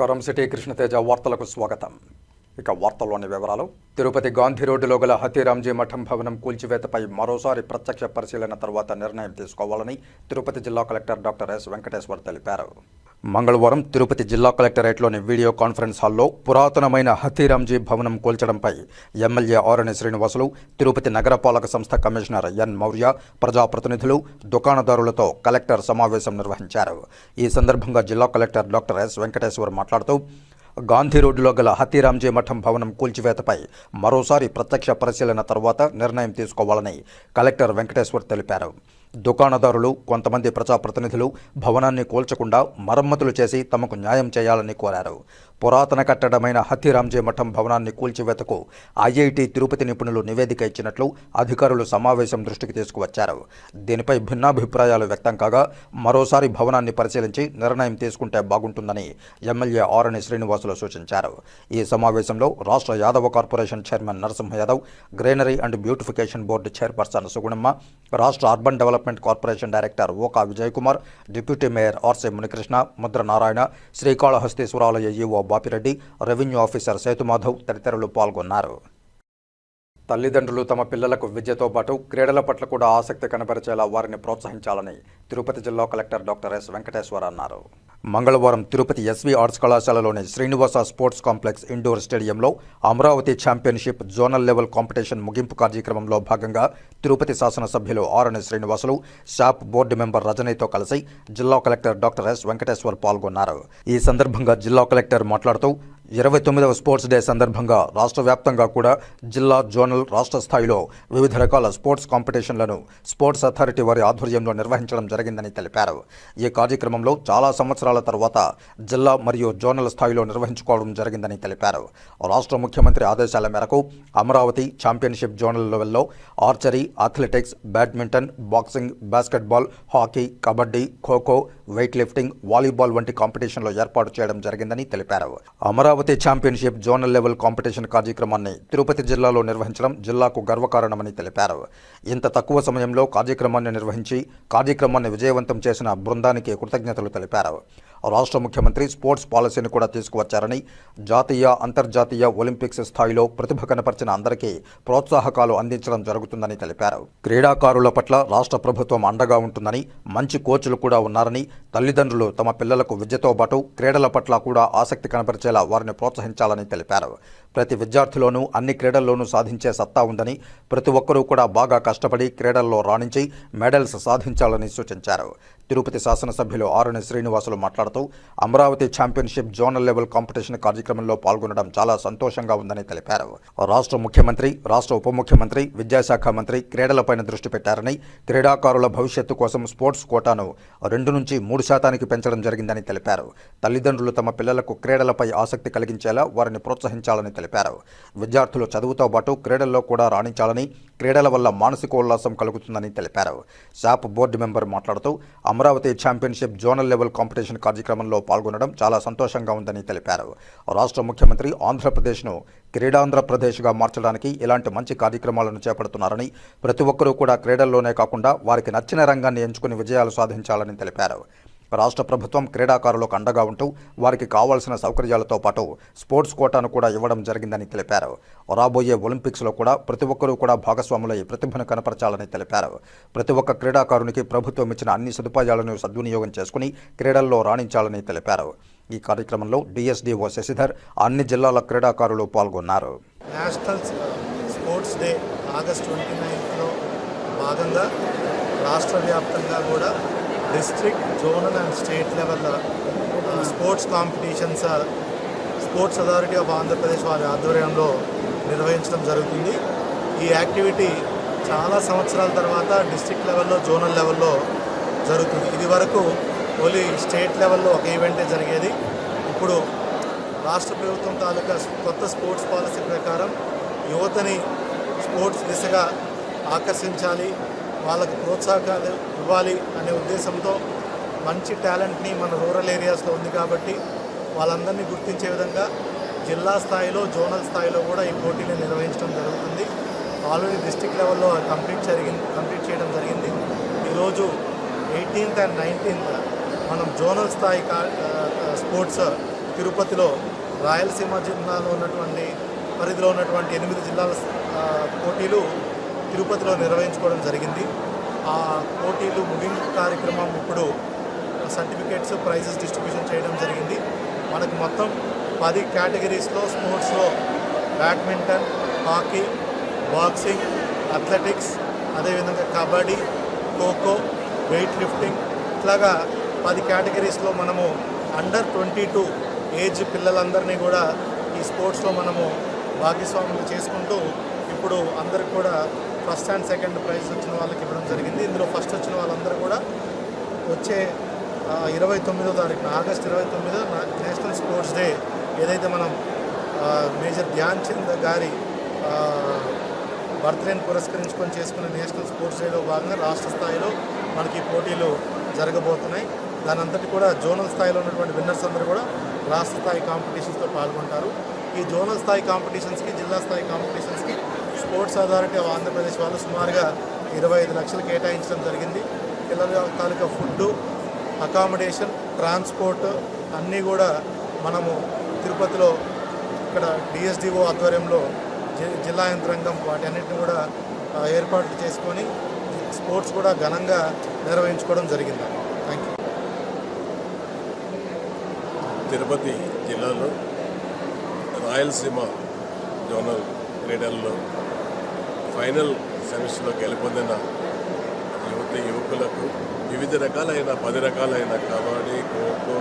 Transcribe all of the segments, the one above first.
నమస్కారం. సిటీ కృష్ణతేజ వార్తలకు స్వాగతం. ఇక వార్తల్లోని వివరాలు. తిరుపతి గాంధీ రోడ్డులో గల హతీరాంజీ మఠం భవనం కూల్చివేతపై మరోసారి ప్రత్యక్ష పరిశీలన తర్వాత నిర్ణయం తీసుకోవాలని తిరుపతి జిల్లా కలెక్టర్ డాక్టర్ ఎస్ వెంకటేశ్వర్ తెలిపారు. మంగళవారం తిరుపతి జిల్లా కలెక్టరేట్లోని వీడియో కాన్ఫరెన్స్ హాల్లో పురాతనమైన హతీరాంజీ భవనం కూల్చడంపై ఎమ్మెల్యే ఆరణి శ్రీనివాసులు తిరుపతి నగరపాలక సంస్థ కమిషనర్ ఎన్ మౌర్య ప్రజాప్రతినిధులు దుకాణదారులతో కలెక్టర్ సమావేశం నిర్వహించారు. ఈ సందర్భంగా జిల్లా కలెక్టర్ డాక్టర్ ఎస్ వెంకటేశ్వర్ మాట్లాడుతూ గాంధీ రోడ్డులో గల హతీరాంజీ మఠం భవనం కూల్చివేతపై మరోసారి ప్రత్యక్ష పరిశీలన తర్వాత నిర్ణయం తీసుకోవాలని కలెక్టర్ వెంకటేశ్వర్ తెలిపారు. దుకాణదారులు కొంతమంది ప్రజాప్రతినిధులు భవనాన్ని కూల్చకుండా మరమ్మతులు చేసి తమకు న్యాయం చేయాలని కోరారు. పురాతన కట్టడమైన హతిరాంజే మఠం భవనాన్ని కూల్చివేతకు ఐఐటి తిరుపతి నిపుణులు నివేదిక ఇచ్చినట్లు అధికారులు సమావేశం దృష్టికి తీసుకువచ్చారు. దీనిపై భిన్నాభిప్రాయాలు వ్యక్తం కాగా మరోసారి భవనాన్ని పరిశీలించి నిర్ణయం తీసుకుంటే బాగుంటుందని ఎమ్మెల్యే ఆరణి శ్రీనివాసులు సూచించారు. ఈ సమావేశంలో రాష్ట్ర Yadava corporation chairman Narasimha Yadav greenery and beautification board chairperson Sugunamma రాష్ట్ర urban development corporation director Oka Vijay Kumar deputy mayor Arase Munikrishna Mudra Narayana శ్రీకాళహస్తీశ్వరాలయ EO Bapireddy revenue officer Sethumadhav తదితరులు పాల్గొన్నారు. తల్లిదండ్రులు తమ పిల్లలకు విద్యతో పాటు క్రీడల పట్ల కూడా ఆసక్తి కనబరిచేలా వారిని ప్రోత్సహించాలని తిరుపతి జిల్లా కలెక్టర్ డాక్టర్ ఎస్ వెంకటేశ్వర్ అన్నారు. మంగళవారం తిరుపతి ఎస్వి ఆర్ట్స్ కళాశాలలోని శ్రీనివాస స్పోర్ట్స్ కాంప్లెక్స్ ఇండోర్ స్టేడియంలో Amaravati championship zonal level competition ముగింపు కార్యక్రమంలో భాగంగా తిరుపతి శాసనసభ్యులు RN Srinivasulu SAAP board member రజనీతో కలిసి జిల్లా కలెక్టర్ డాక్టర్ ఎస్ వెంకటేశ్వర్ పాల్గొన్నారు. ఈ సందర్భంగా జిల్లా కలెక్టర్ మాట్లాడుతూ ఇరవై తొమ్మిదవ స్పోర్ట్స్ డే సందర్భంగా రాష్ట్ర వ్యాప్తంగా కూడా జిల్లా జోనల్ రాష్ట్ర స్థాయిలో వివిధ రకాల స్పోర్ట్స్ కాంపిటీషన్లను స్పోర్ట్స్ అథారిటీ వారి ఆధ్వర్యంలో నిర్వహించడం జరిగిందని తెలిపారు. ఈ కార్యక్రమంలో చాలా సంవత్సరాల తర్వాత జిల్లా మరియు జోనల్ స్థాయిలో నిర్వహించుకోవడం జరిగిందని తెలిపారు. రాష్ట్ర ముఖ్యమంత్రి ఆదేశాల మేరకు అమరావతి ఛాంపియన్షిప్ జోనల్ లెవెల్లో archery athletics badminton boxing basketball hockey kabaddi kho kho weight lifting volleyball వంటి కాంపిటీషన్లో ఏర్పాటు చేయడం జరిగిందని తెలిపారు. Amaravati championship zonal level competition కార్యక్రమాన్ని తిరుపతి జిల్లాలో నిర్వహించడం జిల్లాకు గర్వకారణమని తెలిపారు. ఇంత తక్కువ సమయంలో కార్యక్రమాన్ని నిర్వహించి కార్యక్రమాన్ని విజయవంతం చేసిన బృందానికి కృతజ్ఞతలు తెలిపారు. రాష్ట్ర ముఖ్యమంత్రి స్పోర్ట్స్ పాలసీని కూడా తీసుకువచ్చారని జాతీయ అంతర్జాతీయ ఒలింపిక్స్ స్థాయిలో ప్రతిభ కనపరిచిన అందరికీ ప్రోత్సాహకాలు అందించడం జరుగుతుందని తెలిపారు. క్రీడాకారుల పట్ల రాష్ట్ర ప్రభుత్వం అండగా ఉంటుందని మంచి కోచ్లు కూడా ఉన్నారని తల్లిదండ్రులు తమ పిల్లలకు విద్యతో పాటు క్రీడల పట్ల కూడా ఆసక్తి కనపరిచేలా వారిని ప్రోత్సహించాలని తెలిపారు. ప్రతి విద్యార్థిలోనూ అన్ని క్రీడల్లోనూ సాధించే సత్తా ఉందని ప్రతి ఒక్కరూ కూడా బాగా కష్టపడి క్రీడల్లో రాణించి మెడల్స్ సాధించాలని సూచించారు. తిరుపతి శాసనసభ్యులు ఆరుని శ్రీనివాసులు మాట్లాడుతూ Amaravati championship zonal level competition కార్యక్రమంలో పాల్గొనడం చాలా సంతోషంగా ఉందని తెలిపారు. రాష్ట్ర ముఖ్యమంత్రి రాష్ట్ర ఉప ముఖ్యమంత్రి విద్యాశాఖ మంత్రి క్రీడలపైన దృష్టి పెట్టారని క్రీడాకారుల భవిష్యత్తు కోసం స్పోర్ట్స్ కోటాను రెండు నుంచి మూడు శాతానికి పెంచడం జరిగిందని తెలిపారు. తల్లిదండ్రులు తమ పిల్లలకు క్రీడలపై ఆసక్తి కలిగించేలా వారిని ప్రోత్సహించాలని తెలిపారు. విద్యార్థులు చదువుతో పాటు క్రీడల్లో కూడా రాణించాలని క్రీడల వల్ల మానసికోల్లాసం కలుగుతుందని తెలిపారు. శాప్ బోర్డు మెంబర్ మాట్లాడుతూ Amaravati championship zonal level competition కార్యక్రమంలో పాల్గొనడం చాలా సంతోషంగా ఉందని తెలిపారు. రాష్ట్ర ముఖ్యమంత్రి ఆంధ్రప్రదేశ్ను క్రీడాంధ్రప్రదేశ్గా మార్చడానికి ఇలాంటి మంచి కార్యక్రమాలను చేపడుతున్నారని ప్రతి ఒక్కరూ కూడా క్రీడల్లోనే కాకుండా వారికి నచ్చిన రంగాన్ని ఎంచుకుని విజయాలు సాధించాలని తెలిపారు. రాష్ట్ర ప్రభుత్వం క్రీడాకారులకు అండగా ఉంటూ వారికి కావాల్సిన సౌకర్యాలతో పాటు స్పోర్ట్స్ కోటాను కూడా ఇవ్వడం జరిగిందని తెలిపారు. రాబోయే ఒలింపిక్స్లో కూడా ప్రతి ఒక్కరూ కూడా భాగస్వాములై ప్రతిభను కనపరచాలని తెలిపారు. ప్రతి ఒక్క క్రీడాకారునికి ప్రభుత్వం ఇచ్చిన అన్ని సదుపాయాలను సద్వినియోగం చేసుకుని క్రీడల్లో రాణించాలని తెలిపారు. ఈ కార్యక్రమంలో డిఎస్డిఓ శశిధర్ అన్ని జిల్లాల క్రీడాకారులు పాల్గొన్నారు. National sports day August twenty నైన్త్లో భాగంగా రాష్ట్ర వ్యాప్తంగా కూడా district zonal and state level sports competitions sports authority of Andhra Pradesh వారి ఆధ్వర్యంలో నిర్వహించడం జరుగుతుంది. ఈ యాక్టివిటీ చాలా సంవత్సరాల తర్వాత డిస్ట్రిక్ట్ లెవెల్లో జోనల్ లెవెల్లో జరుగుతుంది. ఇది వరకు ఓన్లీ స్టేట్ లెవెల్లో ఒక ఈవెంటే జరిగేది. ఇప్పుడు రాష్ట్ర ప్రభుత్వం తాలూకా కొత్త స్పోర్ట్స్ పాలసీ ప్రకారం యువతని స్పోర్ట్స్ దిశగా ఆకర్షించాలి వాళ్ళకు ప్రోత్సాహకాలు ఇవ్వాలి అనే ఉద్దేశంతో మంచి టాలెంట్ని మన రూరల్ ఏరియాస్లో ఉంది కాబట్టి వాళ్ళందరినీ గుర్తించే విధంగా జిల్లా స్థాయిలో జోనల్ స్థాయిలో కూడా ఈ పోటీలు నిర్వహించడం జరుగుతుంది. ఆల్రెడీ డిస్టిక్ లెవెల్లో కంప్లీట్ జరిగింది కంప్లీట్ చేయడం జరిగింది. ఈరోజు ఎయిటీన్త్ అండ్ నైన్టీన్త్ మనం జోనల్ స్థాయి కా- స్పోర్ట్స్ తిరుపతిలో రాయలసీమ జిల్లాలో ఉన్నటువంటి పరిధిలో ఉన్నటువంటి ఎనిమిది జిల్లాల పోటీలు తిరుపతిలో నిర్వహించుకోవడం జరిగింది. ఆ పోటీలు ముగింపు కార్యక్రమం ఇప్పుడు సర్టిఫికేట్స్ ప్రైజెస్ డిస్ట్రిబ్యూషన్ చేయడం జరిగింది. మనకు మొత్తం పది కేటగిరీస్లో స్పోర్ట్స్లో బ్యాడ్మింటన్ హాకీ బాక్సింగ్ అథ్లెటిక్స్ అదేవిధంగా కబడ్డీ ఖోఖో వెయిట్ లిఫ్టింగ్ ఇట్లాగా పది కేటగిరీస్లో మనము అండర్ ట్వంటీ టూ ఏజ్ పిల్లలందరినీ కూడా ఈ స్పోర్ట్స్లో మనము భాగస్వాములు చేసుకుంటూ ఇప్పుడు అందరికి కూడా ఫస్ట్ అండ్ సెకండ్ ప్రైజ్ వచ్చిన వాళ్ళకి ఇవ్వడం జరిగింది. ఇందులో ఫస్ట్ వచ్చిన వాళ్ళందరూ కూడా వచ్చే ఇరవై తొమ్మిదో తారీఖున ఆగస్ట్ ఇరవై తొమ్మిదో నేషనల్ స్పోర్ట్స్ డే ఏదైతే మనం మేజర్ ధ్యాన్ చంద్ గారి బర్త్డేని పురస్కరించుకొని చేసుకునే నేషనల్ స్పోర్ట్స్ డేలో భాగంగా రాష్ట్ర స్థాయిలో మనకి పోటీలు జరగబోతున్నాయి. దాని అంతటి కూడా జోనల్ స్థాయిలో ఉన్నటువంటి విన్నర్స్ అందరూ కూడా రాష్ట్ర స్థాయి కాంపిటీషన్స్లో పాల్గొంటారు. ఈ జోనల్ స్థాయి కాంపిటీషన్స్కి జిల్లా స్థాయి competitions sports authority of Andhra Pradesh వాళ్ళు సుమారుగా ఇరవై ఐదు లక్షలు కేటాయించడం జరిగింది. పిల్లల తాలూకా ఫుడ్ అకామిడేషన్ ట్రాన్స్పోర్ట్ అన్నీ కూడా మనము తిరుపతిలో ఇక్కడ డిఎస్డిఓ ఆధ్వర్యంలో జి- జిల్లా యంత్రాంగం వాటి అన్నింటిని కూడా ఏర్పాట్లు చేసుకొని స్పోర్ట్స్ కూడా ఘనంగా నిర్వహించుకోవడం జరిగింది. Thank you. తిరుపతి జిల్లాలో రాయలసీమ జోనల్ క్రీడల్లో ఫైనల్ సెమిస్టర్లో గెలుపొందిన యువతి యువకులకు వివిధ రకాలైన పది రకాలైన కబడ్డీ ఖోఖో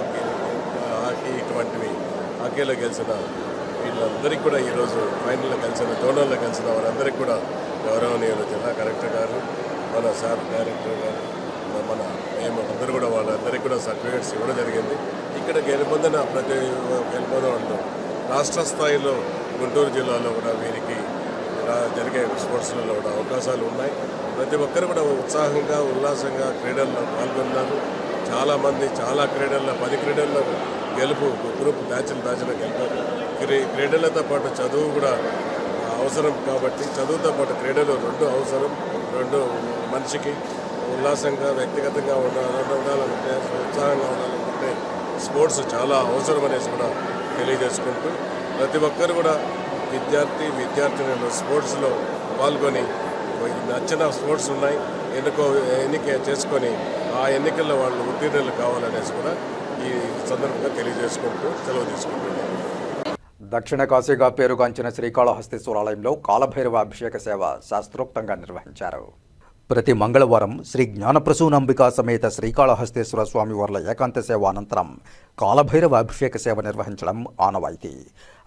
హాకీ ఇటువంటివి హాకీలో గెలిచిన వీళ్ళందరికీ కూడా ఈరోజు ఫైనల్లో కలిసిన జోనల్లో కలిసిన వారందరికీ కూడా గౌరవనీయులు జిల్లా కలెక్టర్ గారు మన సార్ డైరెక్టర్ గారు మన మేము అందరూ కూడా వాళ్ళందరికీ కూడా సర్టిఫికేట్స్ ఇవ్వడం జరిగింది. ఇక్కడ గెలుపొందిన ప్రతి గెలుపొందిన వాళ్ళు రాష్ట్ర స్థాయిలో గుంటూరు జిల్లాలో కూడా వీరికి రా- జరిగే స్పోర్ట్స్లలో కూడా అవకాశాలు ఉన్నాయి. ప్రతి ఒక్కరు కూడా ఉత్సాహంగా ఉల్లాసంగా క్రీడల్లో పాల్గొన్నారు. చాలామంది చాలా క్రీడల్లో పది క్రీడల్లో గెలుపు గ్రూప్ బ్యాచ్లు బ్యాచ్లో గెలిపారు. క్రీ క్రీడలతో పాటు చదువు కూడా అవసరం కాబట్టి చదువుతో పాటు క్రీడలు రెండు అవసరం. రెండు మనిషికి ఉల్లాసంగా వ్యక్తిగతంగా ఉండాలనుకుంటే ఉత్సాహంగా ఉండాలనుకుంటే స్పోర్ట్స్ చాలా అవసరం అనేసి కూడా తెలియజేసుకుంటూ ప్రతి ఒక్కరు కూడా విద్యార్థి విద్యార్థినులు స్పోర్ట్స్లో పాల్గొని నచ్చిన స్పోర్ట్స్ ఉన్నాయి. ఎన్నుకో ఎన్నిక చేసుకొని ఆ ఎన్నికల్లో వాళ్ళు ఉత్తీర్ణులు కావాలనేసి కూడా ఈ సందర్భంగా తెలియజేసుకుంటూ సెలవు తీసుకుంటున్నాను. దక్షిణ కాశీగా పేరుగాంచిన శ్రీకాళహస్తీశ్వరాలయంలో కాలభైరవ అభిషేక సేవ శాస్త్రోక్తంగా నిర్వహించారు. ప్రతి మంగళవారం శ్రీ జ్ఞానప్రసూనంబికా సమేత శ్రీకాళహస్తేశ్వర స్వామివార్ల ఏకాంత సేవ అనంతరం కాలభైరవ అభిషేక సేవ నిర్వహించడం ఆనవాయితీ.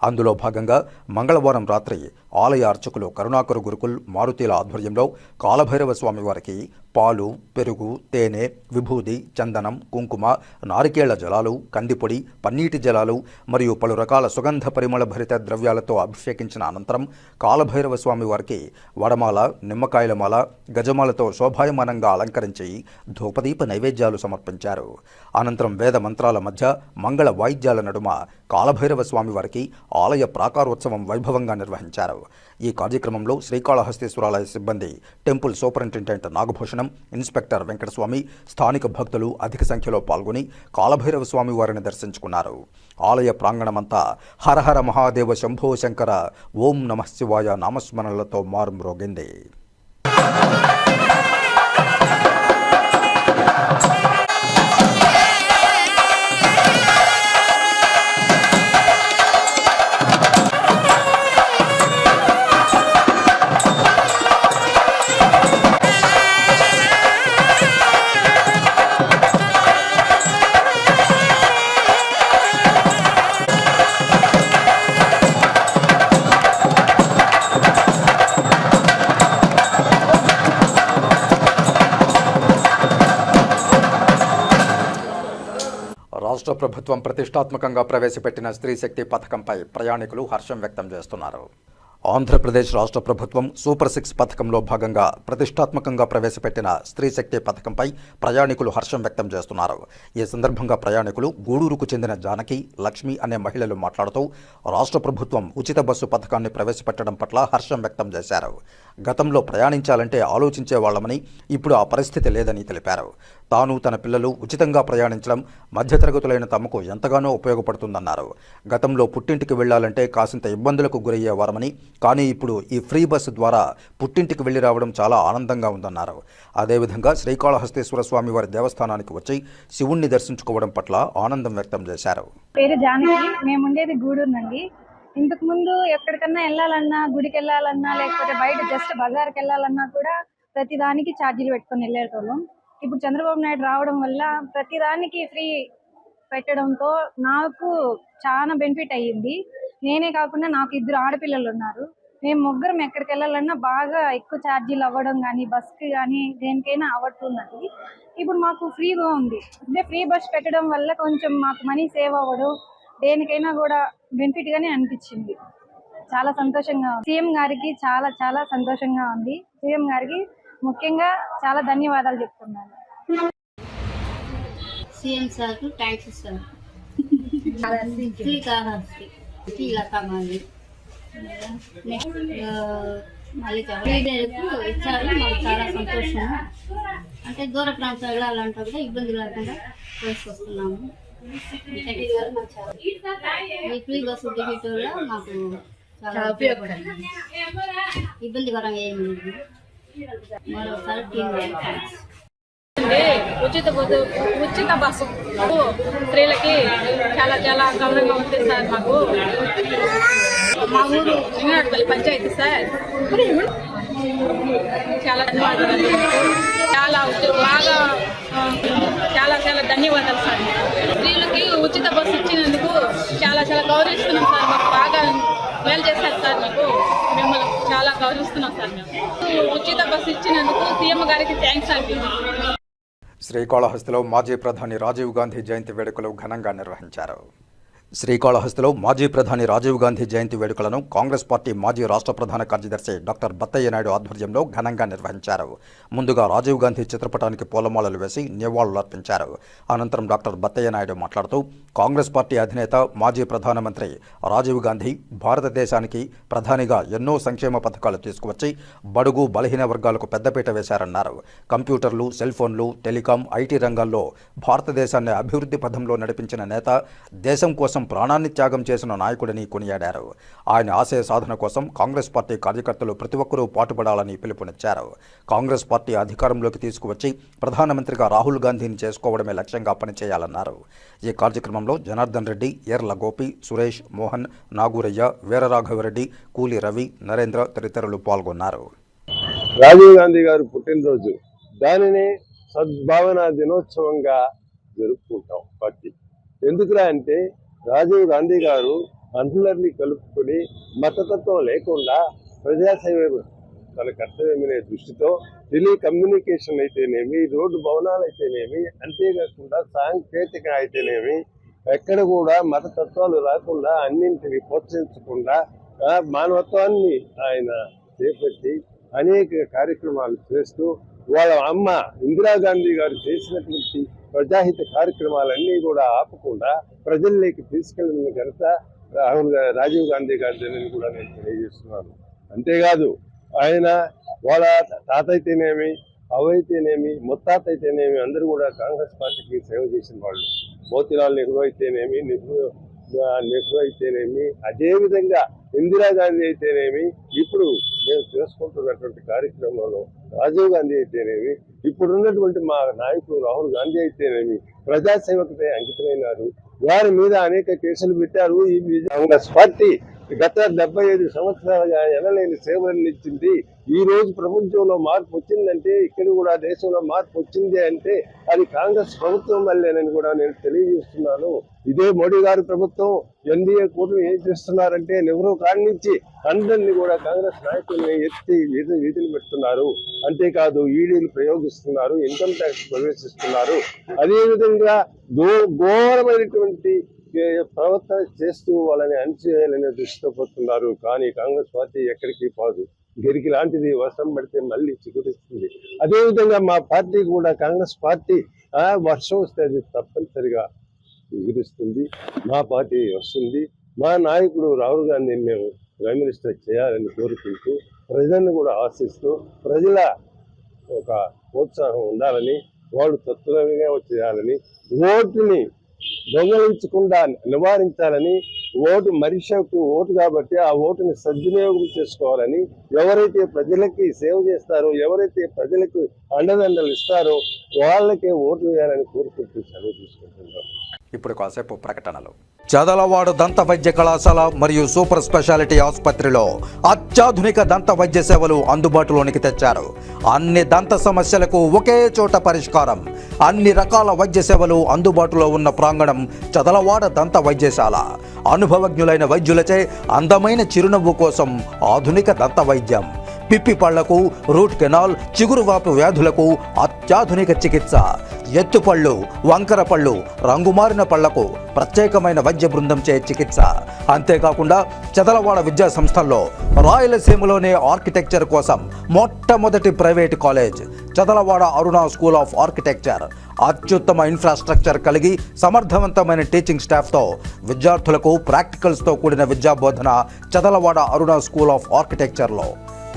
అందులో భాగంగా మంగళవారం రాత్రి ఆలయ అర్చకులు కరుణాకరు గురుకుల్ మారుతీల ఆధ్వర్యంలో కాలభైరవ స్వామి వారికి పాలు పెరుగు తేనె విభూది చందనం కుంకుమ నారికేళ్ళ జలాలు కందిపొడి పన్నీటి జలాలు మరియు పలు రకాల సుగంధ పరిమళ భరిత ద్రవ్యాలతో అభిషేకించిన అనంతరం కాలభైరవ స్వామి వారికి వడమాల నిమ్మకాయల మాల గజమాలతో శోభాయమానంగా అలంకరించి ధూపదీప నైవేద్యాలు సమర్పించారు. అనంతరం వేద మంత్రాల మధ్య మంగళ వాయిద్యాల నడుమ కాలభైరవ స్వామి వారికి ఆలయ ప్రాకారోత్సవం వైభవంగా నిర్వహించారు. ఈ కార్యక్రమంలో శ్రీకాళహస్తీశ్వరాలయ సిబ్బంది temple superintendent Nagabhushanam inspector Venkataswamy స్థానిక భక్తులు అధిక సంఖ్యలో పాల్గొని కాలభైరవ స్వామి వారిని దర్శించుకున్నారు. ఆలయ ప్రాంగణమంతా హరహర మహాదేవ శంభో శంకర ఓం నమశివాయ నామస్మరణలతో మారుమ్రోగింది. ప్రభుత్వం ప్రతిష్టాత్మకంగా ప్రవేశపెట్టిన స్త్రీ శక్తి పథకంపై ప్రయాణికులు హర్షం వ్యక్తం చేస్తున్నారు. ఆంధ్రప్రదేశ్ రాష్ట్ర ప్రభుత్వం సూపర్ సిక్స్ పథకంలో భాగంగా ప్రతిష్టాత్మకంగా ప్రవేశపెట్టిన స్త్రీ శక్తి పథకంపై ప్రయాణికులు హర్షం వ్యక్తం చేస్తున్నారు. ఈ సందర్భంగా ప్రయాణికులు గూడూరుకు చెందిన జానకి లక్ష్మి అనే మహిళలు మాట్లాడుతూ రాష్ట్ర ప్రభుత్వం ఉచిత బస్సు పథకాన్ని ప్రవేశపెట్టడం పట్ల హర్షం వ్యక్తం చేశారు. గతంలో ప్రయాణించాలంటే ఆలోచించే వాళ్ళమని ఇప్పుడు ఆ పరిస్థితి లేదని తెలిపారు. తాను తన పిల్లలు ఉచితంగా ప్రయాణించడం మధ్యతరగతులైన తమకు ఎంతగానో ఉపయోగపడుతుందన్నారు. గతంలో పుట్టింటికి వెళ్ళాలంటే కాసింత ఇబ్బందులకు గురయ్యేవారమని కానీ ఇప్పుడు ఈ ఫ్రీ బస్సు ద్వారా పుట్టింటికి వెళ్ళి రావడం చాలా ఆనందంగా ఉందన్నారు. అదేవిధంగా శ్రీకాళహస్తేశ్వర స్వామి వారి దేవస్థానానికి వచ్చి శివుణ్ణి దర్శించుకోవడం పట్ల ఆనందం వ్యక్తం చేశారు. పేరు జానకి. మేము ఉండేది గూడూరు నుండి. ఇంతకు ముందు ఎక్కడికన్నా వెళ్ళాలన్నా గుడికి వెళ్ళాలన్నా లేకపోతే బయట జస్ట్ బజార్కి వెళ్ళాలన్నా కూడా ప్రతి దానికి ఛార్జీలు పెట్టుకొని వెళ్ళేటోళ్ళం. ఇప్పుడు చంద్రబాబు నాయుడు రావడం వల్ల ప్రతి దానికి ఫ్రీ పెట్టడంతో నాకు చాలా బెనిఫిట్ అయ్యింది. నేనే కాకుండా నాకు ఇద్దరు ఆడపిల్లలు ఉన్నారు. మేము ముగ్గురం ఎక్కడికి వెళ్ళాలన్నా బాగా ఎక్కువ ఛార్జీలు అవ్వడం కానీ బస్కి కానీ దేనికైనా అవ్వట్టున్నది. ఇప్పుడు మాకు ఫ్రీగా ఉంది. అంటే ఫ్రీ బస్ పెట్టడం వల్ల కొంచెం మాకు మనీ సేవ్ అవ్వడం దేనికైనా కూడా బెనిఫిట్ గానే అనిపించింది. చాలా సంతోషంగా సీఎం గారికి చాలా చాలా సంతోషంగా ఉంది. సీఎం గారికి ముఖ్యంగా చాలా ధన్యవాదాలు చెప్తున్నాను. సీఎం సార్ థ్యాంక్స్ సార్ మళ్ళీ లీడర్కు ఇచ్చారు. మాకు చాలా సంతోషం అంటే దూర ప్రాంతం వెళ్ళాలంటే కూడా ఇబ్బంది లేకుండా వస్తున్నాము. టికెట్ మాకు చాలా ఉపయోగపడింది ఇబ్బందికరంగా ఏమి మరోసారి ఉచిత ఉచిత బస్సు స్త్రీలకి చాలా చాలా గౌరవంగా ఉంది సార్ మాకు మా ఊరు లింగనాటపల్లి పంచాయతీ సార్ చాలా ధన్యవాదాలు చాలా బాగా ధన్యవాదాలు సార్. స్త్రీలకి ఉచిత బస్సు ఇచ్చినందుకు చాలా చాలా గౌరవిస్తున్నాం సార్. మాకు బాగా మేలు చేశారు సార్ మీకు. మిమ్మల్ని చాలా గౌరవిస్తున్నాం సార్ మేము. ఉచిత బస్సు ఇచ్చినందుకు సీఎం గారికి థ్యాంక్స్ అండి శ్రీకాళహస్తిలో మాజీ ప్రధాని రాజీవ్ గాంధీ జయంతి వేడుకలు ఘనంగా నిర్వహించారు. శ్రీకాళహస్తిలో మాజీ ప్రధాని రాజీవ్ గాంధీ జయంతి వేడుకలను కాంగ్రెస్ పార్టీ మాజీ రాష్ట్ర ప్రధాన కార్యదర్శి డాక్టర్ బత్తయ్య నాయుడు ఆధ్వర్యంలో ఘనంగా నిర్వహించారు. ముందుగా రాజీవ్ గాంధీ చిత్రపటానికి పూలమాలలు వేసి నివాళులర్పించారు అనంతరం డాక్టర్ బత్తయ్య నాయుడు మాట్లాడుతూ కాంగ్రెస్ పార్టీ అధినేత మాజీ ప్రధానమంత్రి రాజీవ్ గాంధీ భారతదేశానికి ప్రధానిగా ఎన్నో సంక్షేమ పథకాలు తీసుకువచ్చి బడుగు బలహీన వర్గాలకు పెద్దపీట వేశారన్నారు. కంప్యూటర్లు సెల్ ఫోన్లు టెలికాం ఐటీ రంగాల్లో భారతదేశాన్ని అభివృద్ధి పథంలో నడిపించిన నేత దేశం కోసం ప్రాణాన్ని త్యాగం చేసిన నాయకుడిని కొనియాడారు. ఆయన ఆశయ సాధన కోసం కాంగ్రెస్ పార్టీ కార్యకర్తలు ప్రతి ఒక్కరూ పాటుపడాలని పిలుపునిచ్చారు. కాంగ్రెస్ పార్టీ అధికారంలోకి తీసుకువచ్చి ప్రధానమంత్రిగా రాహుల్ గాంధీని చేసుకోవడమే లక్ష్యంగా పనిచేయాలన్నారు. ఈ కార్యక్రమంలో జనార్దన్ రెడ్డి ఎర్ల గోపి సురేష్ మోహన్ నాగూరయ్య వీరరాఘవరెడ్డి కూలి రవి నరేంద్ర తదితరులు పాల్గొన్నారు. రాజీవ్ గాంధీ గారు పుట్టినరోజు. దానిని సద్భావన దినోత్సవంగా జరుపుకుంటాం పార్టీ. ఎందుకురా అంటే రాజీవ్ గాంధీ గారు అందరినీ కలుపుకొని మతతత్వం లేకుండా ప్రజాసేవ తన కర్తవ్యమనే దృష్టితో టెలికమ్యూనికేషన్ అయితేనేమి రోడ్డు భవనాలు అయితేనేమి అంతేకాకుండా సాంకేతిక అయితేనేమి ఎక్కడ కూడా మతతత్వాలు రాకుండా అన్నింటిని ప్రోత్సహించకుండా మానవత్వాన్ని ఆయన చేపట్టి అనేక కార్యక్రమాలు చేస్తూ వాళ్ళ అమ్మ ఇందిరాగాంధీ గారు చేసినటువంటి ప్రజాహిత కార్యక్రమాలన్నీ కూడా ఆపకుండా ప్రజల్లోకి తీసుకెళ్ళిన ఘనత రాహుల్ రాజీవ్ గాంధీ గారిని కూడా నేను తెలియజేస్తున్నాను. అంతేకాదు ఆయన వాళ్ళ తాత అయితేనేమి అవైతేనేమి ముత్తాత అయితేనేమి అందరూ కూడా కాంగ్రెస్ పార్టీకి సేవ చేసిన వాళ్ళు. మోతిలాల్ నెహ్రూ అయితేనేమి నెహ్రూ నెహ్రూ అయితేనేమి అదేవిధంగా ఇందిరాగాంధీ అయితేనేమి ఇప్పుడు మేము చేసుకుంటున్నటువంటి కార్యక్రమంలో రాజీవ్ గాంధీ అయితేనేమి ఇప్పుడున్నటువంటి మా నాయకుడు రాహుల్ గాంధీ అయితేనేమి ప్రజాసేవకపై అంకితమైనారు. వారి మీద అనేక కేసులు పెట్టారు. ఈ కాంగ్రెస్ పార్టీ గత డెబ్బై ఐదు సంవత్సరాలుగా ఎనలేని సేవలను ఇచ్చింది. ఈ రోజు ప్రపంచంలో మార్పు వచ్చిందంటే ఇక్కడ కూడా దేశంలో మార్పు వచ్చింది అంటే అది కాంగ్రెస్ ప్రభుత్వం వల్లేనని కూడా నేను తెలియజేస్తున్నాను. ఇదే మోడీ గారి ప్రభుత్వం ఎన్డీఏ కూటమి ఏం చేస్తున్నారంటే నెహ్రూ కాడి నుంచి అందరినీ కూడా కాంగ్రెస్ నాయకుల్ని ఎత్తి వీధి వీధులు పెడుతున్నారు. అంతేకాదు ఈడీలు ప్రయోగిస్తున్నారు ఇన్కమ్ ట్యాక్స్ ప్రవేశిస్తున్నారు. అదేవిధంగా ఘోరమైనటువంటి ప్రవర్తన చేస్తూ వాళ్ళని అణిచేయాలనే దృష్టితో పోతున్నారు. కానీ కాంగ్రెస్ పార్టీ ఎక్కడికి పోదు. గిరికి లాంటిది వర్షం పడితే మళ్ళీ చిగురిస్తుంది. అదేవిధంగా మా పార్టీ కూడా కాంగ్రెస్ పార్టీ వర్షం వస్తే అది తప్పనిసరిగా ఎగురిస్తుంది మా పార్టీ వస్తుంది. మా నాయకుడు రాహుల్ గాంధీని మేము ప్రైమ్ మినిస్టర్ చేయాలని కోరుకుంటూ ప్రజలను కూడా ఆశిస్తూ ప్రజల ఒక ప్రోత్సాహం ఉండాలని వాళ్ళు తత్వరంగా చేయాలని ఓటుని దొంగలించకుండా నివారించాలని ఓటు మరిషకు ఓటు కాబట్టి ఆ ఓటుని సద్వినియోగం చేసుకోవాలని ఎవరైతే ప్రజలకి సేవ చేస్తారో ఎవరైతే ప్రజలకు అండదండలు ఇస్తారో వాళ్ళకే ఓటు వేయాలని కోరుకుంటూ సెలవు తీసుకుంటున్నాం. ఇప్పుడు కాసేపు ప్రకటనలు. చదలవాడు దంత వైద్య కళాశాల మరియు సూపర్ స్పెషాలిటీ ఆసుపత్రిలో అత్యాధునిక దంత వైద్య సేవలు అందుబాటులోనికి తెచ్చారు. అన్ని దంత సమస్యలకు ఒకే చోట పరిష్కారం. అన్ని రకాల వైద్య సేవలు అందుబాటులో ఉన్న ప్రాంగణం చదలవాడ దంత వైద్యశాల. అనుభవజ్ఞులైన వైద్యులచే అందమైన చిరునవ్వు కోసం ఆధునిక దంత వైద్యం. పిప్పి పళ్ళకు రూట్ కెనాల్ చిగురువాపు వ్యాధులకు అత్యాధునిక చికిత్స. ఎత్తుపళ్ళు వంకర పళ్ళు రంగుమారిన పళ్ళకు ప్రత్యేకమైన వైద్య బృందంచే చికిత్స. అంతేకాకుండా చదలవాడ విద్యా సంస్థల్లో రాయలసీమలోనే ఆర్కిటెక్చర్ కోసం మొట్టమొదటి private college Chadalavada Aruna school of architecture. అత్యుత్తమ ఇన్ఫ్రాస్ట్రక్చర్ కలిగి సమర్థవంతమైన టీచింగ్ స్టాఫ్తో విద్యార్థులకు ప్రాక్టికల్స్తో కూడిన విద్యా బోధన చదలవాడ అరుణ స్కూల్ ఆఫ్ ఆర్కిటెక్చర్లో.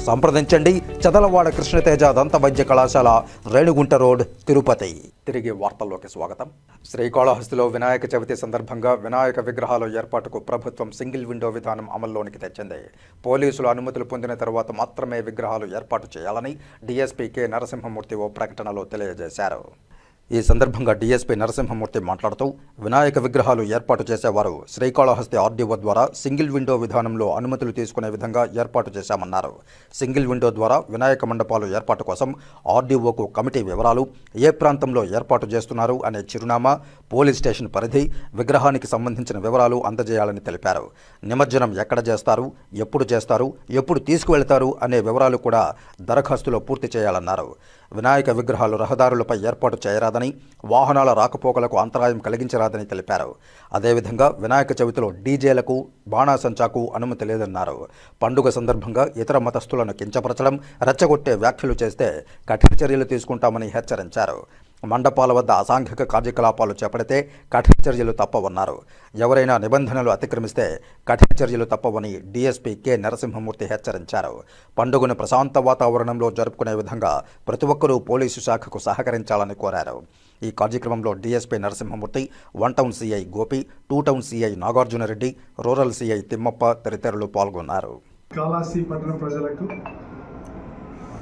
సంప్రదించండి. చదలవాడ కృష్ణతేజ దంత వైద్య కళాశాల రేణుగుంట రోడ్ తిరుపతి. తిరిగి వార్తల్లోకి స్వాగతం. శ్రీకాళహస్తిలో వినాయక చవితి సందర్భంగా వినాయక విగ్రహాల ఏర్పాటుకు ప్రభుత్వం సింగిల్ విండో విధానం అమల్లోనికి తెచ్చింది. పోలీసులు అనుమతులు పొందిన తర్వాత మాత్రమే విగ్రహాలు ఏర్పాటు చేయాలని డీఎస్పీ కె నరసింహమూర్తి ఓ ప్రకటనలో తెలియజేశారు. ఈ సందర్భంగా డీఎస్పీ నరసింహమూర్తి మాట్లాడుతూ వినాయక విగ్రహాలు ఏర్పాటు చేసేవారు శ్రీకాళహస్తి ఆర్డీఓ ద్వారా సింగిల్ విండో విధానంలో అనుమతులు తీసుకునే విధంగా ఏర్పాటు చేశామన్నారు. సింగిల్ విండో ద్వారా వినాయక మండపాలు ఏర్పాటు కోసం ఆర్డీఓకు కమిటీ వివరాలు ఏ ప్రాంతంలో ఏర్పాటు చేస్తున్నారు అనే చిరునామా పోలీస్ స్టేషన్ పరిధి విగ్రహానికి సంబంధించిన వివరాలు అందజేయాలని తెలిపారు. నిమజ్జనం ఎక్కడ చేస్తారు ఎప్పుడు చేస్తారు ఎప్పుడు తీసుకువెళ్తారు అనే వివరాలు కూడా దరఖాస్తులో పూర్తి చేయాలన్నారు. వినాయక విగ్రహాలు రహదారులపై ఏర్పాటు చేయరాదని వాహనాల రాకపోకలకు అంతరాయం కలిగించరాదని తెలిపారు. అదేవిధంగా వినాయక చవితిలో డీజేలకు బాణాసంచాకు అనుమతి లేదన్నారు. పండుగ సందర్భంగా ఇతర మతస్థులను కించపరచడం రెచ్చగొట్టే వ్యాఖ్యలు చేస్తే కఠిన చర్యలు తీసుకుంటామని హెచ్చరించారు. మండపాల వద్ద అసాంఘిక కార్యకలాపాలు చేపడితే కఠిన చర్యలు తప్పవన్నారు. ఎవరైనా నిబంధనలు అతిక్రమిస్తే కఠిన చర్యలు తప్పవని డీఎస్పీ కె. నరసింహమూర్తి హెచ్చరించారు. పండుగను ప్రశాంత వాతావరణంలో జరుపుకునే విధంగా ప్రతి ఒక్కరూ పోలీసు శాఖకు సహకరించాలని కోరారు. ఈ కార్యక్రమంలో DSP Narasimhamurthy one town CI Gopi two town CI Nagarjunareddy rural CI Thimmappa తదితరులు పాల్గొన్నారు. కాళాసి పట్టణ ప్రజలకు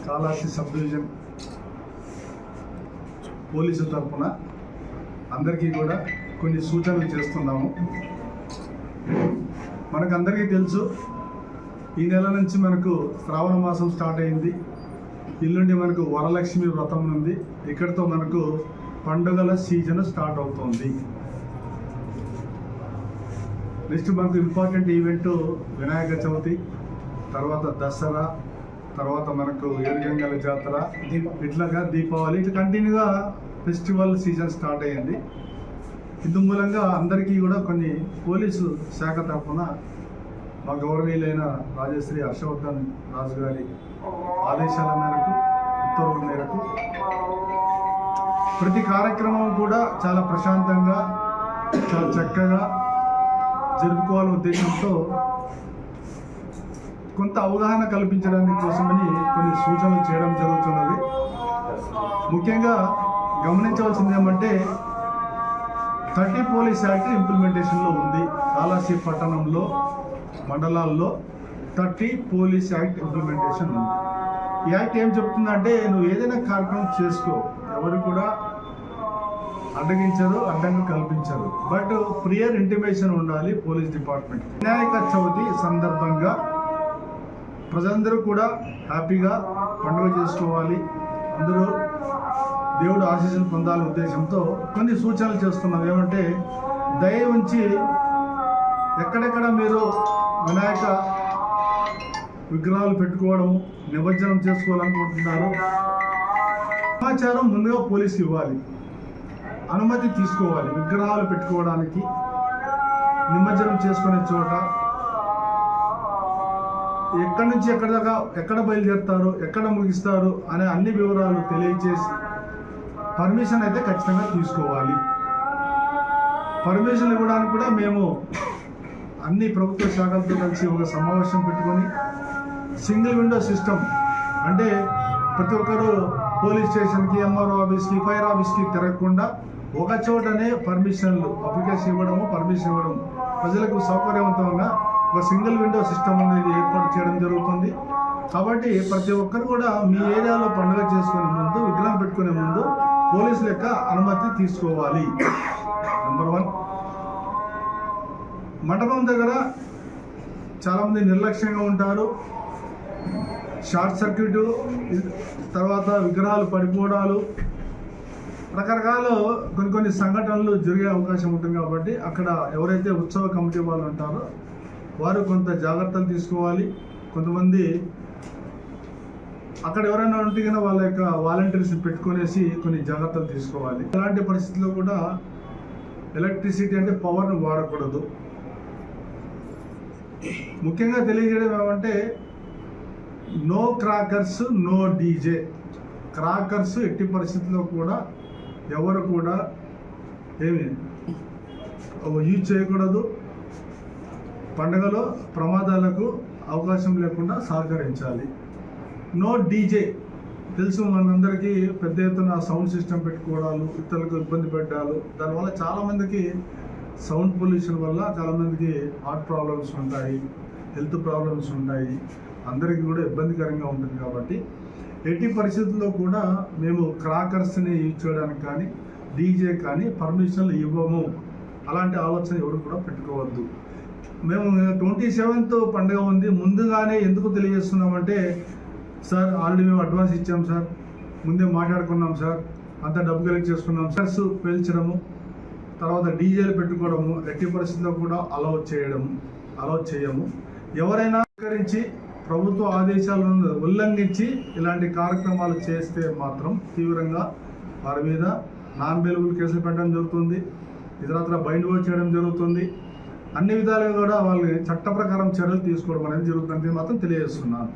కాళాసి సబ్ డివిజన్ పోలీసుల తరఫున అందరికీ కూడా కొన్ని సూచనలు చేస్తున్నాము. మనకు అందరికీ తెలుసు ఈ నెల నుంచి మనకు శ్రావణ మాసం స్టార్ట్ అయింది. ఇల్లుండి మనకు వరలక్ష్మి వ్రతం ఉంది. ఇక్కడితో మనకు పండుగల సీజన్ స్టార్ట్ అవుతుంది. నెక్స్ట్ మనకు ఇంపార్టెంట్ ఈవెంట్ వినాయక చవితి తర్వాత దసరా తర్వాత మనకు ఏడుగంగల జాతర ఇట్లాగా దీపావళి ఇట్లా కంటిన్యూగా ఫెస్టివల్ సీజన్ స్టార్ట్ అయ్యింది. ఇందు మూలంగా అందరికీ కూడా కొన్ని పోలీసు శాఖ తరఫున మా గౌరవీయులైన రాజశ్రీ హర్షవర్ధన్ రాజు గారి ఆదేశాల మేరకు ఉత్తర్వుల మేరకు ప్రతి కార్యక్రమం కూడా చాలా ప్రశాంతంగా చాలా చక్కగా జరుపుకోవాలనే ఉద్దేశంతో కొంత అవగాహన కల్పించడానికి కోసమని కొన్ని సూచనలు చేయడం జరుగుతున్నది. ముఖ్యంగా గమనించవలసింది ఏమంటే థర్టీ పోలీస్ యాక్ట్ ఇంప్లిమెంటేషన్లో ఉంది. కాలాసి పట్టణంలో మండలాల్లో థర్టీ పోలీస్ యాక్ట్ ఇంప్లిమెంటేషన్ ఉంది. ఈ యాక్ట్ ఏం చెప్తుందంటే నువ్వు ఏదైనా కార్యక్రమం చేసుకో. ఎవరు కూడా అడ్డగించరు అడ్డంగా కల్పించరు. బట్ ప్రియర్ ఇంటిమేషన్ ఉండాలి పోలీస్ డిపార్ట్మెంట్ వినాయక చవితి సందర్భంగా ప్రజలందరూ కూడా హ్యాపీగా పండుగ చేసుకోవాలి. అందరూ దేవుడు ఆశీస్సులు పొందాలనే ఉద్దేశంతో కొన్ని సూచనలు చేస్తున్నాం. ఏమంటే దయ ఉంచి ఎక్కడెక్కడ మీరు వినాయక విగ్రహాలు పెట్టుకోవడం నిమజ్జనం చేసుకోవాలనుకుంటున్నారు సమాచారం ముందుగా పోలీసు ఇవ్వాలి. అనుమతి తీసుకోవాలి విగ్రహాలు పెట్టుకోవడానికి. నిమజ్జనం చేసుకునే చోట ఎక్కడి నుంచి ఎక్కడ దాకా ఎక్కడ బయలుదేరుతారు ఎక్కడ ముగిస్తారు అనే అన్ని వివరాలు తెలియజేసి పర్మిషన్ అయితే ఖచ్చితంగా తీసుకోవాలి. పర్మిషన్ ఇవ్వడానికి కూడా మేము అన్ని ప్రభుత్వ శాఖలతో కలిసి ఒక సమావేశం పెట్టుకొని సింగిల్ విండో సిస్టమ్ అంటే ప్రతి ఒక్కరు పోలీస్ స్టేషన్కి ఎంఆర్ఓ ఆఫీస్కి ఫైర్ ఆఫీస్కి తిరగకుండా ఒక చోటనే పర్మిషన్లు అప్లికేషన్ ఇవ్వడము పర్మిషన్ ఇవ్వడం ప్రజలకు సౌకర్యవంతంగా ఒక సింగిల్ విండో సిస్టమ్ అనేది ఏర్పాటు చేయడం జరుగుతుంది. కాబట్టి ప్రతి ఒక్కరు కూడా మీ ఏరియాలో పండుగ చేసుకునే ముందు విగ్రహం పెట్టుకునే ముందు పోలీసుల యొక్క అనుమతి తీసుకోవాలి. నెంబర్ వన్ మండపం దగ్గర చాలామంది నిర్లక్ష్యంగా ఉంటారు. షార్ట్ సర్క్యూట్ తర్వాత విగ్రహాలు పడిపోవడాలు. రకరకాల కొన్ని కొన్ని సంఘటనలు జరిగే అవకాశం ఉంటుంది కాబట్టి అక్కడ ఎవరైతే ఉత్సవ కమిటీ వాళ్ళు ఉంటారో వారు కొంత జాగ్రత్తలు తీసుకోవాలి. కొంతమంది అక్కడ ఎవరైనా ఉంటే కనుక వాళ్ళ యొక్క వాలంటీర్స్ పెట్టుకునేసి కొన్ని జాగ్రత్తలు తీసుకోవాలి. ఇలాంటి పరిస్థితుల్లో కూడా ఎలక్ట్రిసిటీ అంటే పవర్ను వాడకూడదు. ముఖ్యంగా తెలియజేయడం ఏమంటే no crackers no DJ. Crackers ఎట్టి పరిస్థితుల్లో కూడా ఎవరు కూడా ఏమి యూజ్ చేయకూడదు. పండుగలో ప్రమాదాలకు అవకాశం లేకుండా సహకరించాలి. No DJ. తెలుసు మనందరికీ పెద్ద ఎత్తున సౌండ్ సిస్టమ్ పెట్టుకోవడాలు ఇతరులకు ఇబ్బంది పెట్టాలు దానివల్ల చాలామందికి సౌండ్ పొల్యూషన్ వల్ల చాలామందికి హార్ట్ ప్రాబ్లమ్స్ ఉంటాయి హెల్త్ ప్రాబ్లమ్స్ ఉంటాయి అందరికీ కూడా ఇబ్బందికరంగా ఉంటుంది కాబట్టి ఎట్టి పరిస్థితుల్లో కూడా మేము క్రాకర్స్ని యూజ్ చేయడానికి కానీ డీజే కానీ పర్మిషన్లు ఇవ్వము. అలాంటి ఆలోచన ఎవరు కూడా పెట్టుకోవద్దు. మేము ట్వంటీ సెవెంత్ పండుగ ఉంది. ముందుగానే ఎందుకు తెలియజేస్తున్నామంటే సార్ ఆల్రెడీ మేము అడ్వాన్స్ ఇచ్చాం సార్. ముందే మాట్లాడుకున్నాం సార్. అంత డబ్బు కలెక్ట్ చేసుకున్నాం. సార్స్ పేల్చడము తర్వాత డీజేలు పెట్టుకోవడము ఎట్టి పరిస్థితుల్లో కూడా అలౌ చేయడము అలౌ చేయము. ఎవరైనా ప్రభుత్వ ఆదేశాలను ఉల్లంఘించి ఇలాంటి కార్యక్రమాలు చేస్తే మాత్రం తీవ్రంగా వారి మీద నాన్ బెయిలబుల్ కేసులు పెట్టడం జరుగుతుంది. ఇతరత్ర బైండ్ చేయడం జరుగుతుంది. అన్ని విధాలుగా కూడా వాళ్ళు చట్ట ప్రకారం చర్యలు తీసుకోవడం అనేది జరుగుతుందని మాత్రం తెలియజేస్తున్నాను.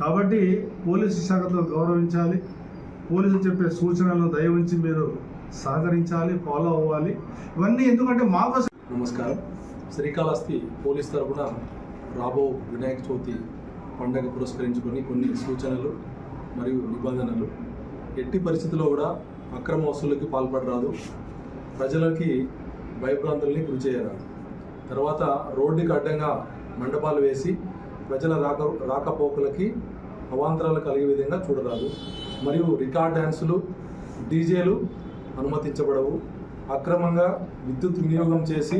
కాబట్టి పోలీసు శాఖతో గౌరవించాలి. పోలీసులు చెప్పే సూచనలను దయ ఉంచి మీరు సహకరించాలి ఫాలో అవ్వాలి. ఇవన్నీ ఎందుకంటే మాకు నమస్కారం. శ్రీకాళహస్తి పోలీస్ తరఫున రాబో వినాయక చవితి పండగ పురస్కరించుకొని కొన్ని సూచనలు మరియు నిబంధనలు. ఎట్టి పరిస్థితుల్లో కూడా అక్రమ వసూళ్ళకి పాల్పడరాదు. ప్రజలకి భయభ్రాంతుల్ని గురి చేయరాదు. తర్వాత రోడ్డుకి అడ్డంగా మండపాలు వేసి ప్రజల రాక రాకపోకలకి అవాంతరాలు కలిగే విధంగా చూడరాదు. మరియు రికార్డ్ డ్యాన్సులు డీజేలు అనుమతించబడవు. అక్రమంగా విద్యుత్ వినియోగం చేసి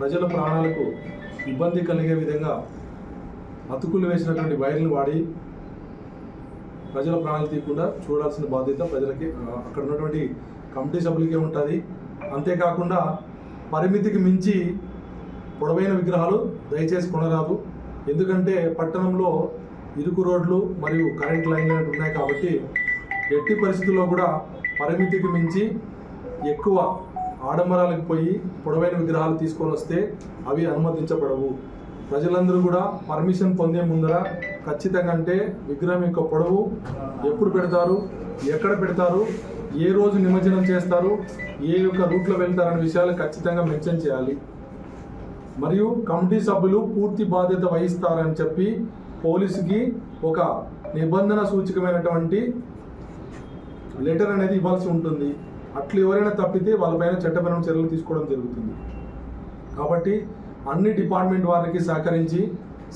ప్రజల ప్రాణాలకు ఇబ్బంది కలిగే విధంగా అతుకులు వేసినటువంటి వైర్లు వాడి ప్రజల ప్రాణాలు తీయకుండా చూడాల్సిన బాధ్యత ప్రజలకి అక్కడ ఉన్నటువంటి కమిటీ సభ్యులకే ఉంటుంది. అంతేకాకుండా పరిమితికి మించి పొడవైన విగ్రహాలు దయచేసి కొనరాదు. ఎందుకంటే పట్టణంలో ఇరుకు రోడ్లు మరియు కరెంట్ లైన్లు ఉన్నాయి కాబట్టి ఎట్టి పరిస్థితుల్లో కూడా పరిమితికి మించి ఎక్కువ ఆడంబరాలకు పోయి పొడవైన విగ్రహాలు తీసుకొని వస్తే అవి అనుమతించబడవు. ప్రజలందరూ కూడా పర్మిషన్ పొందే ముందర ఖచ్చితంగా అంటే విగ్రహం యొక్క పొడవు ఎప్పుడు పెడతారు ఎక్కడ పెడతారు ఏ రోజు నిమజ్జనం చేస్తారు ఏ యొక్క రూట్లో వెళ్తారనే విషయాలు ఖచ్చితంగా మెన్షన్ చేయాలి. మరియు కమిటీ సభ్యులు పూర్తి బాధ్యత వహిస్తారని చెప్పి పోలీసుకి ఒక నిబంధన సూచకమైనటువంటి లెటర్ అనేది ఇవ్వాల్సి ఉంటుంది. అట్లా ఎవరైనా తప్పితే వాళ్ళపైన చట్టపరమైన చర్యలు తీసుకోవడం జరుగుతుంది. కాబట్టి అన్ని డిపార్ట్మెంట్ వారికి సహకరించి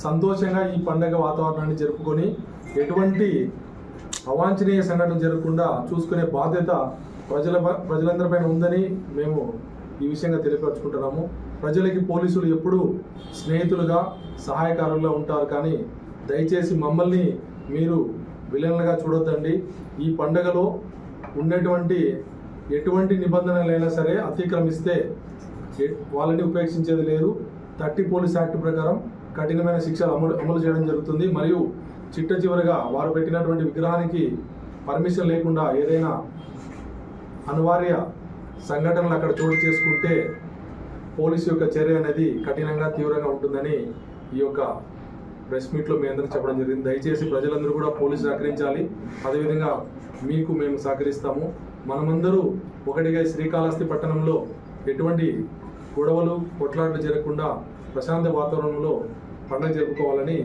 సంతోషంగా ఈ పండగ వాతావరణాన్ని జరుపుకొని ఎటువంటి అవాంఛనీయ సంఘటన జరగకుండా చూసుకునే బాధ్యత ప్రజల ప్రజలందరిపైన ఉందని మేము ఈ విషయంగా తెలియపరచుకుంటున్నాము. ప్రజలకి పోలీసులు ఎప్పుడూ స్నేహితులుగా సహాయకారులుగా ఉంటారు కానీ దయచేసి మమ్మల్ని మీరు విలన్లుగా చూడొద్దండి. ఈ పండగలో ఉండేటువంటి ఎటువంటి నిబంధనలైనా సరే అతిక్రమిస్తే వాళ్ళని ఉపేక్షించేది లేదు. థర్టీ పోలీస్ యాక్ట్ ప్రకారం కఠినమైన శిక్షలు అమలు అమలు చేయడం జరుగుతుంది. మరియు చిట్ట చివరిగా వారు పెట్టినటువంటి విగ్రహానికి పర్మిషన్ లేకుండా ఏదైనా అనివార్య సంఘటనలు అక్కడ చోటు చేసుకుంటే పోలీసు యొక్క చర్య అనేది కఠినంగా తీవ్రంగా ఉంటుందని ఈ యొక్క ప్రెస్ మీట్లో మీ అందరికి చెప్పడం జరిగింది. దయచేసి ప్రజలందరూ కూడా పోలీసు సహకరించాలి. అదేవిధంగా మీకు మేము సహకరిస్తాము. మనమందరూ ఒకటిగా శ్రీకాళహస్తి పట్టణంలో ఎటువంటి గొడవలు కొట్లాటలు జరగకుండా ప్రశాంత వాతావరణంలో పండుగ జరుపుకోవాలని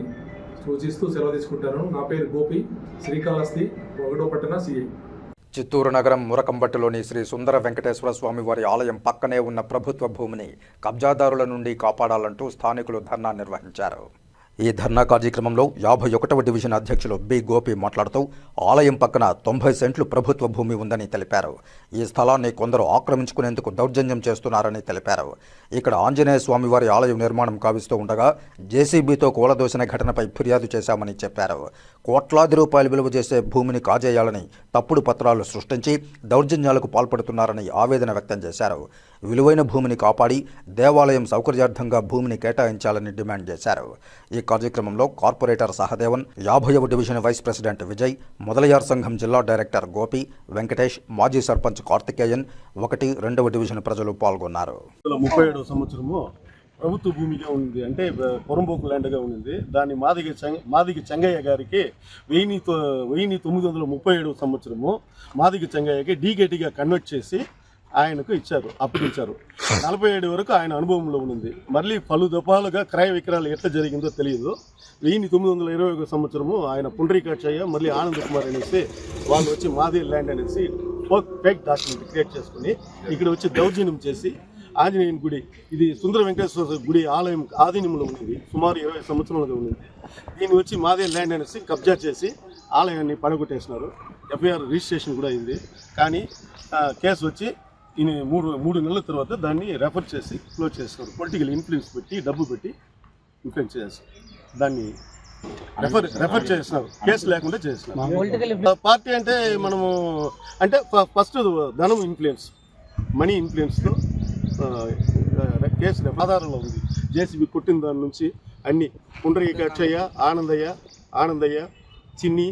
సూచిస్తూ సెలవు తీసుకుంటాను. నా పేరు గోపి శ్రీకాళహస్తి ఒకటో పట్టణ సిఐ చిత్తూరు నగరం మురకంబట్టులోని శ్రీ సుందర వెంకటేశ్వర స్వామి వారి ఆలయం పక్కనే ఉన్న ప్రభుత్వ భూమిని కబ్జాదారుల నుండి కాపాడాలంటూ స్థానికులు ధర్నా నిర్వహించారు. ఈ ధర్నా కార్యక్రమంలో యాభై ఒకటవ డివిజన్ అధ్యక్షులు బి గోపి మాట్లాడుతూ ఆలయం పక్కన తొంభై సెంట్లు ప్రభుత్వ భూమి ఉందని తెలిపారు. ఈ స్థలాన్ని కొందరు ఆక్రమించుకునేందుకు దౌర్జన్యం చేస్తున్నారని తెలిపారు. ఇక్కడ ఆంజనేయ స్వామివారి ఆలయం నిర్మాణం కావిస్తూ ఉండగా జేసీబీతో కూలదోసిన ఘటనపై ఫిర్యాదు చేశామని చెప్పారు. కోట్లాది రూపాయలు విలువ చేసే భూమిని కాజేయాలని తప్పుడు పత్రాలు సృష్టించి దౌర్జన్యాలకు పాల్పడుతున్నారని ఆవేదన వ్యక్తం చేశారు. విలువైన భూమిని కాపాడి దేవాలయం సౌకర్యార్థంగా భూమిని కేటాయించాలని డిమాండ్ చేశారు. ఈ కార్యక్రమంలో కార్పొరేటర్ సహదేవన్ యాభైవ division vice president Vijay Mudaliar సంఘం జిల్లా డైరెక్టర్ గోపి వెంకటేష్ మాజీ సర్పంచ్ కార్తికేయన్ ఒకటి రెండవ డివిజన్ ప్రజలు పాల్గొన్నారు. ముప్పై ఏడవ సంవత్సరము ప్రభుత్వ భూమిగా ఉంది అంటే పొరంబోకు ల్యాండ్గా ఉంది దాన్ని మాదిగ చెంగ మాదిగ చెంగయ్య గారికి వెయ్యి తొ వెయ్యి తొమ్మిది వందల ముప్పై ఏడవ సంవత్సరము మాదిగ చెంగయ్యకి డీగేటీగా కన్వర్ట్ చేసి ఆయనకు ఇచ్చారు అప్పగించారు. నలభై ఏడు వరకు ఆయన అనుభవంలో ఉంది మళ్ళీ పలు దఫాలుగా క్రయ విక్రయాలు ఎట్లా జరిగిందో తెలియదు వెయ్యి తొమ్మిది వందల ఇరవై ఒక సంవత్సరము ఆయన పుండ్రీకాచయ్య మళ్ళీ ఆనంద్ కుమార్ అనేసి వాళ్ళు వచ్చి మాదే ల్యాండ్ అనేసి ఫేక్ డాక్యుమెంట్ క్రియేట్ చేసుకుని ఇక్కడ వచ్చి దౌర్జన్యం చేసి ఆంజనేయుని గుడి ఇది సుందర వెంకటేశ్వర గుడి ఆలయం ఆధీనంలో ఉంది సుమారు ఇరవై సంవత్సరాలుగా ఉంది దీన్ని వచ్చి మాదే ల్యాండ్ అనేసి కబ్జా చేసి ఆలయాన్ని పడగొట్టేసినారు. ఎఫ్ఐఆర్ రిజిస్ట్రేషన్ కూడా అయింది. కానీ కేసు వచ్చి ఈయన మూడు మూడు నెలల తర్వాత దాన్ని రెఫర్ చేసి క్లోజ్ చేస్తున్నారు పొలిటికల్ ఇన్ఫ్లుయెన్స్ పెట్టి డబ్బు పెట్టి ఇన్ఫ్లుయెన్స్ చేస్తారు దాన్ని రెఫర్ రెఫర్ చేస్తున్నారు కేసు లేకుండా చేస్తున్నారు పార్టీ అంటే మనము అంటే ఫస్ట్ ధనం ఇన్ఫ్లుయెన్స్ మనీ ఇన్ఫ్లుయెన్స్తో కేసు ఆధారంలో ఉంది. జేసీబీ కొట్టిన దాని నుంచి అన్ని పుండ్రీకాక్షయ్య ఆనందయ్య ఆనందయ్య చిన్ని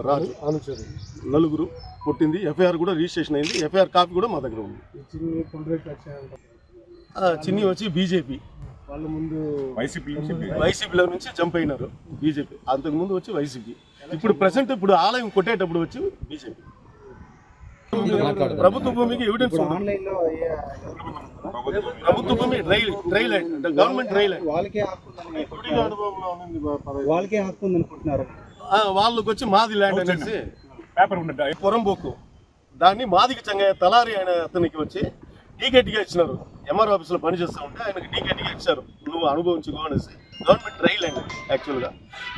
రాజు నలుగురు పుట్టింది ఎఫ్ఐఆర్ కూడా రిజిస్ట్రేషన్ అయింది. ఎఫ్ఐఆర్ కాపీ కూడా మా దగ్గర ఉంది. ఆ, చిన్ని వచ్చి బీజేపీ. వాళ్ళు ముందు వైసీపీలో నుంచి జంప్ అయినారు బీజేపీ. అంతకు ముందు వచ్చి వైసీపీ. ఇప్పుడు ప్రెసెంట్ ఇప్పుడు ఆలయం కొట్టేటప్పుడు వచ్చి బీజేపీ. ప్రభుత్వ భూమికి ఎవిడెన్స్ ప్రభుత్వ భూమి ల్యాండ్ అంటే గవర్నమెంట్ ల్యాండ్ వాళ్ళకే హక్కు ఉందని అనుకుంటున్నారు. వాళ్ళకే హక్కు ఉంది అనుకుంటున్నారు ఆ, వాళ్ళకి వచ్చి మాది ల్యాండ్ అనేసి పొరంబోకు. దాన్ని మాదికి చంగయ్య తలారి ఆయన అతనికి వచ్చి టీకెట్గా ఇచ్చినారు. ఎంఆర్ ఆఫీస్లో పనిచేస్తూ ఉంటే ఆయనకి టీకెట్గా ఇచ్చారు. నువ్వు అనుభవించుకో అనేసి. గవర్నమెంట్ రైల్ అండి యాక్చువల్గా.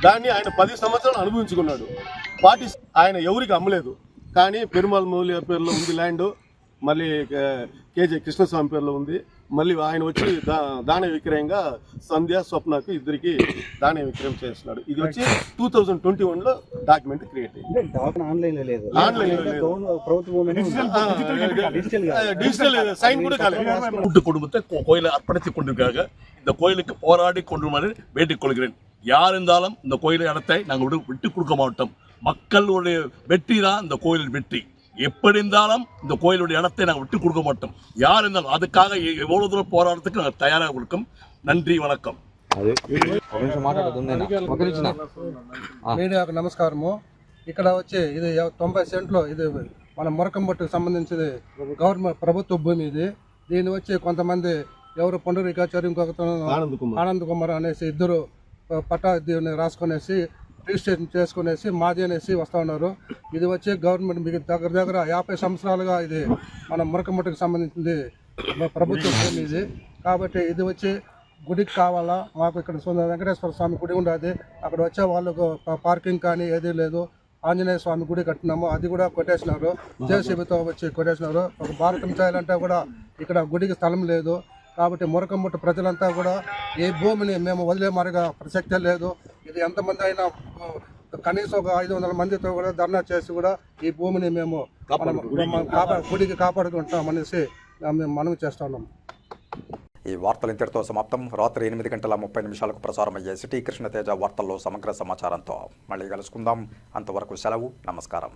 దాన్ని ఆయన పది సంవత్సరాలు అనుభవించుకున్నాడు. పార్టీ ఆయన ఎవరికి అమ్మలేదు. కానీ పెరుమాల్ మౌలి పేరులో ఉంది ల్యాండ్. మళ్ళీ కే- కేజే కృష్ణస్వామి పేరులో ఉంది మళ్ళీ ఆయన వచ్చి దా దాన విక్రయంగా సంధ్య స్వప్నకు ఇద్దరికి దాన విక్రయం చేస్తున్నాడు ఇది వచ్చి టూ థౌజండ్ ట్వంటీ వన్లో డాక్యుమెంట్ క్రియేట్ అయింది అంటే డాక్టర్ ఆన్లైన్ లో లేదు ఆన్లైన్ లో లేదు. గవర్నమెంట్ ప్రభుత్వ భూమి డిజిటల్ గా டிஜிட்டல் சைன் கூட காலை கூட்டு குடும்பத்தை கோ- கோயிலை அர்ப்பணித்துக் கொண்டிருக்காங்க இந்த கோயிலுக்கு போராடி கொண்டு வேண்டிக் கொள்கிறேன் யார் இருந்தாலும் இந்த கோயில் இடத்தை நாங்கள் விட்டு விட்டு கொடுக்க மாட்டோம் மக்களுடைய வெற்றி தான் இந்த கோயில் வெற்றி எப்படி இருந்தாலும் இந்த கோயிலுடைய இடத்தை நாங்கள் விட்டு கொடுக்க மாட்டோம் யார் இருந்தாலும் அதுக்காக எ- எவ்வளவு தூரம் போராட்டத்துக்கு நாங்கள் தயாராக இருக்கோம் நன்றி வணக்கம் మీడియాకు నమస్కారము ఇక్కడ వచ్చి ఇది ఎవ- తొంభై సెంట్లు ఇది మన మురకంబట్టుకు సంబంధించింది గవర్నమెంట్ ప్రభుత్వ భూమి ఇది దీన్ని వచ్చి కొంతమంది ఎవరు పుండరీకాచార్య ఇంకొక ఆనంద్ కుమార్ ఆనంద్ కుమార్ అనేసి ఇద్దరు ఆ, పట్టా దీన్ని రాసుకునేసి రిజిస్ట్రేషన్ చేసుకునేసి మాది అనేసి వస్తూ ఉన్నారు. ఇది వచ్చి గవర్నమెంట్ మీకు దగ్గర దగ్గర యాభై సంవత్సరాలుగా ఇది మన మురకముట్టకు సంబంధించింది ప్రభుత్వం ఇది. కాబట్టి ఇది వచ్చి గుడికి కావాలా? మాకు ఇక్కడ సుందర వెంకటేశ్వర స్వామి గుడి ఉండదు. అక్కడ వచ్చే వాళ్ళకు పార్కింగ్ కానీ ఏదీ లేదు. ఆంజనేయ స్వామి గుడి కట్టినాము. అది కూడా కొట్టేసినారు. జేసీబీతో వచ్చి కొట్టేసినారు. ఒక భారతం చేయాలంటే కూడా ఇక్కడ గుడికి స్థలం లేదు. కాబట్టి మురకముట్ట ప్రజలంతా కూడా ఈ భూమిని మేము వదిలే మరగా ప్రసక్తే లేదు. ఇది ఎంతమంది అయినా కనీసం ఒక ఐదు వందల మందితో కూడా ధర్నా చేసి కూడా ఈ భూమిని మేము గుడికి కాపాడుకుంటాం అనేసి ఆ, మేము మనవి చేస్తున్నాం ఈ వార్తలు ఇంతటితో సమాప్తం. రాత్రి ఎనిమిది గంటల ముప్పై నిమిషాలకు ప్రసారమయ్యే సిటీ కృష్ణతేజ వార్తల్లో సమగ్ర సమాచారంతో మళ్ళీ కలుసుకుందాం. అంతవరకు సెలవు నమస్కారం.